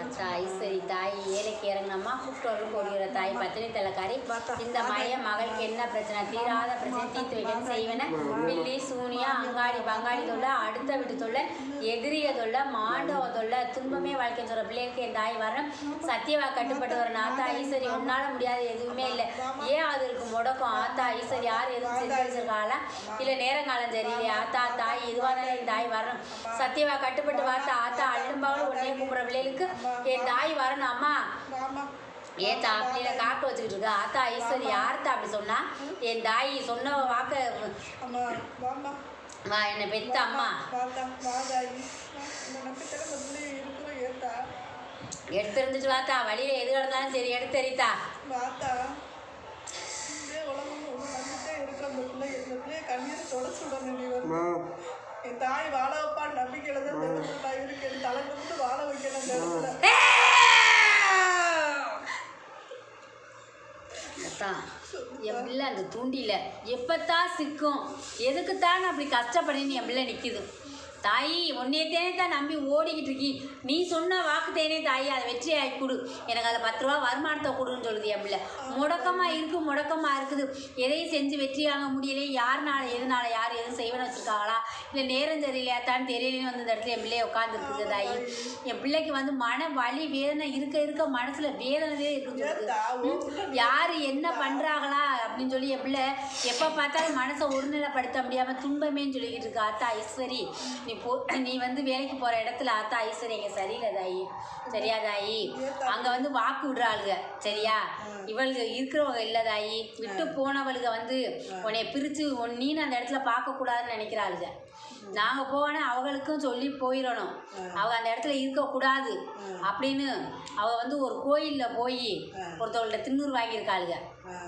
அச்சா ஐஸ்வரி தாய் ஏழைக்கு இறங்கினம்மா கூப்பிட்டு போடுகிற தாய் பத்தினி தலைக்காரி. இந்த மய மகளுக்கு என்ன பிரச்சனை? தீராத பிரச்சனை தீர்த்து வைக்கணும் செய்வேன. பில்லி சூனியா அங்காடி பங்காளி தொல்லை அடுத்த வீட்டு தொல்லை எதிரிய தொல்லை மாண்டவ தொல்லை துன்பமே வாழ்க்கை சொல்கிற பிள்ளைகளுக்கு என் தாய் வரணும். சத்தியவா கட்டுப்பட்டு வர ஆத்தா ஈஸ்வரி உன்னால முடியாது எதுவுமே இல்லை. ஏன் அது இருக்கு முடக்கம். ஆத்தா ஈஸ்வரி யார் எதுவும் செஞ்சு வச்சிருக்காங்களா இல்லை நேரங்காலம் சரியில்லையா ஆத்தா தாய் எதுவானாலும் என் தாய் வரணும். சத்தியவா கட்டுப்பட்டு வார்த்தா ஆத்தா அழும்பாவில் உடனே கூப்பிட்ற பிள்ளைகளுக்கு என் தாய் வரணும் அம்மா. ஏத்தா அப்படியில காட்டு வச்சுக்கிட்டு இருக்கா? ஆத்தா ஈஸ்வரி யார்த்தா அப்படி சொன்னா என் தாய் சொன்ன வாக்க வா என்னை பெத்த அம்மா. ஏத்தா. எடுத்துருந்துட்டு வாத்தா வழியில எது கிடந்தாலும் சரி எடுத்தறித்தா வாத்தா இதே உலகம் இருக்கிற அந்த பிள்ளை இந்த பிள்ளைய கண்ணீர் தொடச்சு விடணும் நீ என் தாய் வாழ வைப்பான்னு நம்பிக்கையில தான் இந்த நான் இருக்கேன் தலை நிமிர்ந்து வாழ வைக்கணும் என் பிள்ளை அந்த தூண்டில எப்பத்தான் சிக்கும்? எதுக்குத்தான் அப்படி கஷ்டப்படுன்னு என் பிள்ளை நிற்கிது தாயி உன்னையத்தேனே தான் நம்பி ஓடிக்கிட்டு இருக்கி. நீ சொன்ன வாக்கு தேனே தாயி அதை வெற்றி ஆகி கொடு. எனக்கு அதை பத்து ரூபா வருமானத்தை கொடுன்னு சொல்லுது என் பிள்ளை முடக்கமாக இருக்குது முடக்கமாக இருக்குது. எதையும் செஞ்சு வெற்றி ஆக முடியலையே. யாருனால எதனால யார் எதுவும் செய்வேன்னு இல்லை நேரம் சரியில்லையாத்தான்னு தெரியலன்னு வந்து இந்த இடத்துல என் பிள்ளைய உட்காந்துருக்குது தாயி. என் பிள்ளைக்கு வந்து மன வலி வேதனை இருக்க இருக்க மனசில் வேதனையே இருக்குது யார் என்ன பண்ணுறாங்களா அப்படின்னு சொல்லி என் பிள்ளை எப்போ பார்த்தாலும் மனசை ஒருநிலைப்படுத்த முடியாமல் துன்பமேன்னு சொல்லிக்கிட்டு இருக்கா. அத்தா ஐஸ்வரி நீ போ நீ வந்து வேலைக்கு போகிற இடத்துல அத்தா ஐஸ்வரி இங்கே சரியில்லை தாயி. சரியா தாயி? அங்கே வந்து வாக்கு விடுறாளுங்க சரியா? இவளுக்கு இருக்கிறவங்க இல்லை தாயி. விட்டு போனவளுக வந்து உன்னை பிரித்து உன் நீனு அந்த இடத்துல பார்க்கக்கூடாதுன்னு நினைக்கிறாளுங்க நாங்கள் போனால் அவங்களுக்கும் சொல்லி போயிடணும். அவங்க அந்த இடத்துல இருக்கக்கூடாது. அப்படின்னு அவ வந்து ஒரு கோயிலில் போய் ஒருத்தவங்கள்ட்ட திண்ணூறு வாங்கியிருக்காளுங்க.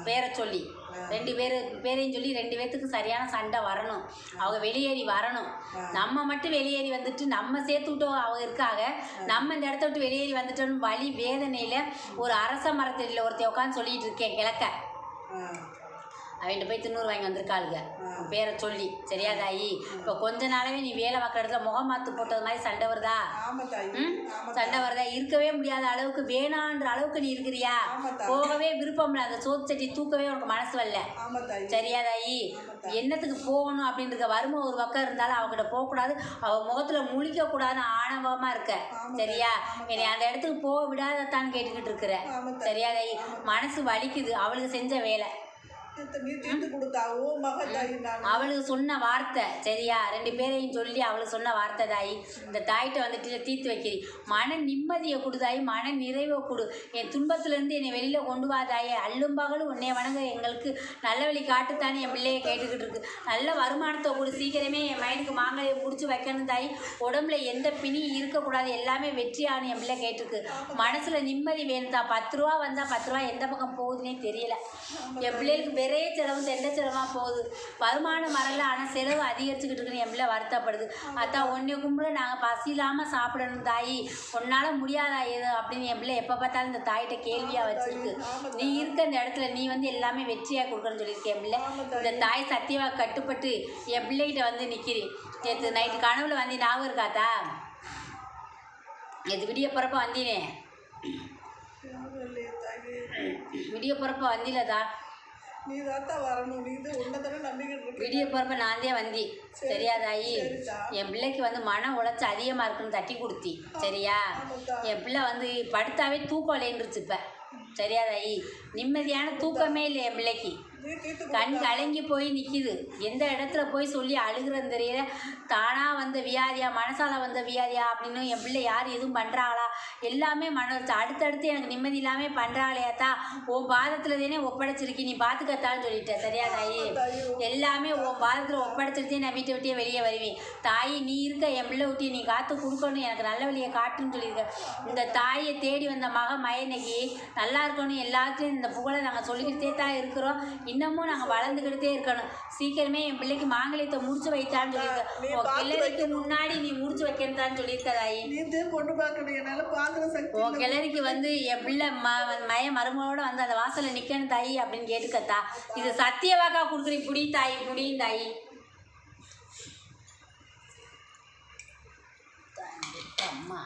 பேரை சொல்லி. ரெண்டு பேர் பேரையும் சொல்லி ரெண்டு பேர்த்துக்கு சரியான சண்டை வரணும். அவங்க வெளியேறி வரணும். நம்ம மட்டும் வெளியேறி வந்துட்டு நம்ம சேர்த்து விட்டோம் அவங்க இருக்காங்க நம்ம இந்த இடத்த விட்டு வெளியேறி வந்துட்டோம்னு வழி வேதனையில் ஒரு அரச மரத்தடியில் ஒருத்தன் உட்காந்து சொல்லிட்டு இருக்கேன் கிழக்க. அவன்கிட்ட போய் திண்ணூறு வாங்கி வந்திருக்காளுங்க பேரை சொல்லி. சரியா தாயி இப்போ கொஞ்ச நாளாவே நீ வேலை பார்க்குற இடத்துல முகம் மாத்து போட்டது மாதிரி சண்டை வருதா? சண்டை வருதா? இருக்கவே முடியாத அளவுக்கு வேணான்ற அளவுக்கு நீ இருக்கிறியா. போகவே விருப்பம் இல்லை அந்த சோத்து சட்டி தூக்கவே உனக்கு மனசு வரல. சரியா தாயி என்னத்துக்கு போகணும் அப்படின்ற வறுமை ஒரு பக்கம் இருந்தாலும் அவகிட்ட போகக்கூடாது. அவ முகத்துல முழிக்க கூடாதுன்னு ஆணவமா இருக்க. சரியா? என்னை அந்த இடத்துக்கு போக விடாதத்தான்னு கேட்டுக்கிட்டு இருக்கிற. சரியா தாயி மனசு வலிக்குது. அவளுக்கு செஞ்ச வேலை. அவளுக்கு சொன்ன வார்த்தை சரியா? ரெண்டு பேரையும் சொல்லி அவளுக்கு சொன்ன வார்த்தை தாயி. இந்த தாயிட்ட வந்துட்டு தீர்த்து வைக்கிறி. மன நிம்மதியை கொடு தாயி மன நிறைவை கொடு. என் துன்பத்திலேருந்து என்னை வெளியில் கொண்டு வா தாயே. அல்லும் பகலும் உன்னை வணங்க எங்களுக்கு நல்ல வழி காட்டுத்தானே என் பிள்ளைய கேட்டுக்கிட்டு இருக்கு. நல்ல வருமானத்தை கொடு. சீக்கிரமே என் மைனுக்கு மாங்கலையை பிடிச்சி வைக்கணும் தாயி. உடம்புல எந்த பிணி இருக்கக்கூடாது. எல்லாமே வெற்றியான என் பிள்ளை கேட்டிருக்கு. மனசில் நிம்மதி வேணும் தான் பத்து ரூபா வந்தால் பத்து ரூபா எந்த பக்கம் போகுதுன்னே தெரியல. என் பிள்ளைகளுக்கு பெரிய செலவு தெண்ட செலவாக போகுது. வருமானம் வரல ஆனால் செலவு அதிகரிச்சுக்கிட்டு இருக்குன்னு என் பிள்ளை வருத்தப்படுது. அதான் ஒன்றை கும்பிட நாங்கள் பசி இல்லாமல் சாப்பிடணும் தாயி. உன்னால் முடியாதா எது அப்படின்னு என் பிள்ளை எப்போ பார்த்தாலும் இந்த தாயிட்ட கேள்வியாக வச்சிருக்கு. நீ இருக்க இந்த இடத்துல நீ வந்து எல்லாமே வெற்றியாக கொடுக்கணும்னு சொல்லியிருக்கேன் என் பிள்ளை இந்த தாய் சத்தியவா கட்டுப்பட்டு என் பிள்ளைகிட்ட வந்து நிற்கிறி நேற்று நைட்டு கனவுல வந்து ஞாபகம் இருக்காத்தா நேற்று விடிய பிறப்ப வந்தீனே. விடிய பிறப்ப வந்திலதா நீ தாத்தா வரணும். நீ இது உன்னை தானே நம்பிக்கிட்டு இருக்க விடிய போகிறப்ப நான் தான் வந்தி. சரியா தாயி. என் பிள்ளைக்கு வந்து மன உளைச்சல் அதிகமாக இருக்குன்னு தட்டி கொடுத்தி. சரியா. என் பிள்ளை வந்து படுத்தாவே தூக்கம் இல்லைன்றுச்சு இப்போ. சரியா தாயி நிம்மதியான தூக்கமே இல்லை என் பிள்ளைக்கு. கண் கலங்கி போய் நிற்கிது எந்த இடத்துல போய் சொல்லி அழுகிறன்னு தெரியல. தானாக வந்த வியாதியா மனசால் வந்த வியாதியா அப்படின்னு என் பிள்ளை யார் எதுவும் பண்ணுறாங்களா எல்லாமே மன அடுத்தடுத்து எனக்கு நிம்மதி இல்லாமல் பண்ணுறாங்களேத்தா உன் பாதத்தில் தானே ஒப்படைச்சிருக்கி நீ பார்த்துக்கத்தான்னு சொல்லிட்டேன் சரியா தாயி? எல்லாமே உன் பாதத்தில் ஒப்படைச்சிருத்தே நான் வீட்டை விட்டே வெளியே வருவேன். தாயி நீ இருக்க என் பிள்ளை விட்டி நீ காற்று கொடுக்கணும். எனக்கு நல்ல வழியை காட்டுன்னு சொல்லியிருக்க. இந்த தாயை தேடி வந்த மக மயனைக்கு நல்லா இருக்கணும். எல்லாத்துலேயும் இந்த புகழை நாங்கள் சொல்லிக்கிட்டே தான் இருக்கிறோம். இன்னமும் நாங்கள் வளர்ந்துக்கிட்டே இருக்கணும். சீக்கிரமே என் பிள்ளைக்கு மாங்கல்யத்தை முடிச்சு வைத்தான்னு சொல்லியிருக்க. உன் கிளறிக்கு முன்னாடி நீ முடிச்சு வைக்கணுத்தான்னு சொல்லியிருக்க தாயி நீ இதே பொண்ணு பார்க்கணும். என்னால பார்க்குற சக்தி உன் கிளறிக்கு வந்து என் பிள்ளை ம மய மருமகளோட வந்து அந்த வாசலில் நிற்கணும் தாயி அப்படின்னு கேட்டுக்கத்தா. இது சத்தியவாக்கா கொடுக்குறீ புடி தாயி புடியும் தாயி. அம்மா.